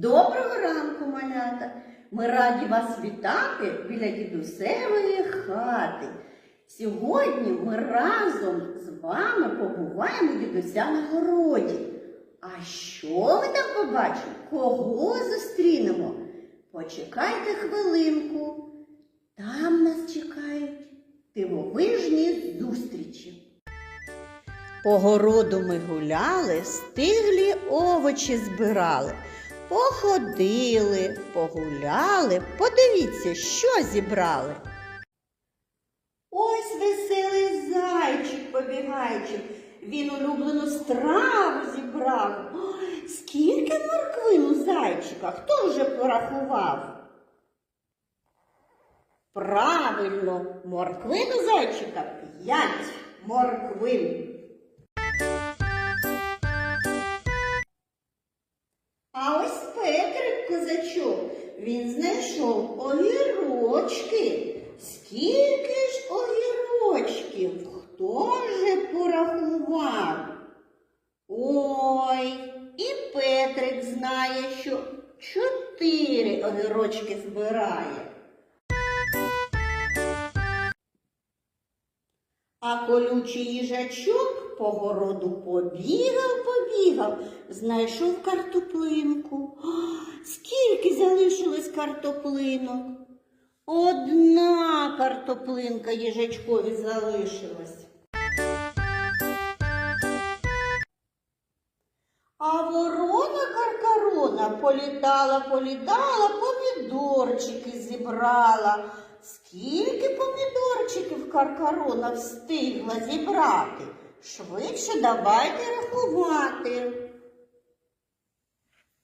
Доброго ранку, малята! Ми раді вас вітати біля дідусевої хати. Сьогодні ми разом з вами побуваємо дідуся на городі. А що ми там побачимо? Кого зустрінемо? Почекайте хвилинку. Там нас чекають дивовижні зустрічі. По городу ми гуляли, стиглі овочі збирали. Походили, погуляли, подивіться, що зібрали. Ось веселий зайчик побігаючи, він улюблену страву зібрав. Ой, скільки морквин у зайчика, хто вже порахував? Правильно, морквин у зайчика п'ять морквин. Козачок, він знайшов огірочки. Скільки ж огірочків? Хто же порахував? Ой, і Петрик знає, що чотири огірочки збирає. А колючий їжачок по городу побігав, побігав, знайшов картоплинку. Скільки картоплинок? Одна картоплинка їжачкові залишилась. А ворона каркарона політала, політала, помідорчики зібрала. Скільки помідорчиків каркарона встигла зібрати? Швидше давайте рахувати.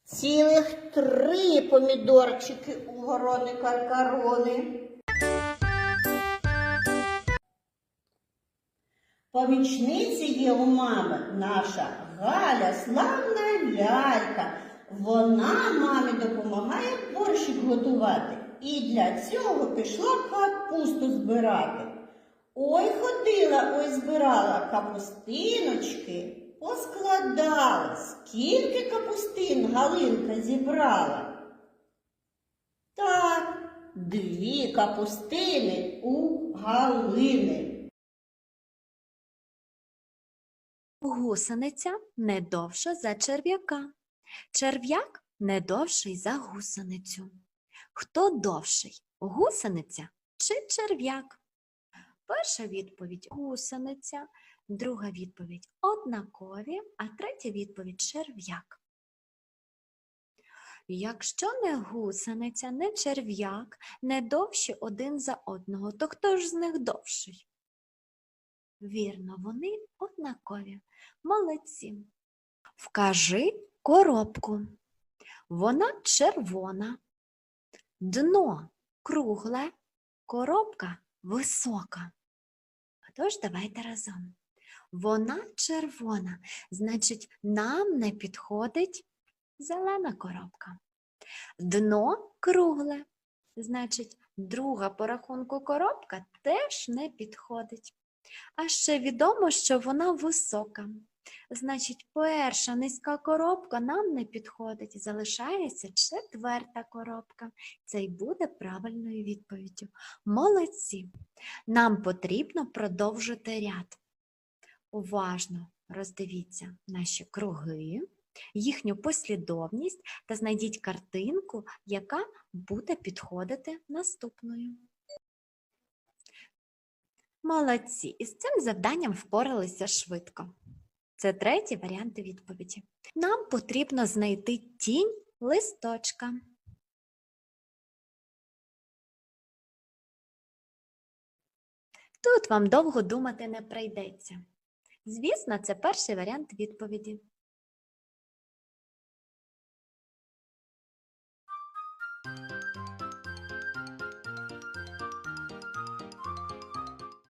Цілих три помідорчики у ворони каркарони. Помічниця є у мами наша Галя, славна лялька. Вона мамі допомагає борщик готувати. І для цього пішла капусту збирати. Ой, ходила, ой, збирала капустиночки, поскладала. Скільки капустин Галинка зібрала? Так, дві капустини у Галини. Гусениця не довша за черв'яка. Черв'як не довший за гусеницю. Хто довший? Гусениця чи черв'як? Перша відповідь гусениця, друга відповідь однакові, а третя відповідь черв'як. Якщо не гусениця, не черв'як, не довші один за одного, то хто ж з них довший? Вірно, вони однакові. Молодці. Вкажи коробку. Вона червона, дно кругле, коробка висока. Отож, давайте разом. Вона червона, значить, нам не підходить зелена коробка. Дно кругле, значить, друга по рахунку коробка теж не підходить. А ще відомо, що вона висока. Значить, перша низька коробка нам не підходить, залишається четверта коробка. Це й буде правильною відповіддю. Молодці! Нам потрібно продовжити ряд. Уважно роздивіться наші круги, їхню послідовність та знайдіть картинку, яка буде підходити наступною. Молодці! Із цим завданням впоралися швидко. Це третій варіант відповіді. Нам потрібно знайти тінь листочка. Тут вам довго думати не прийдеться. Звісно, це перший варіант відповіді.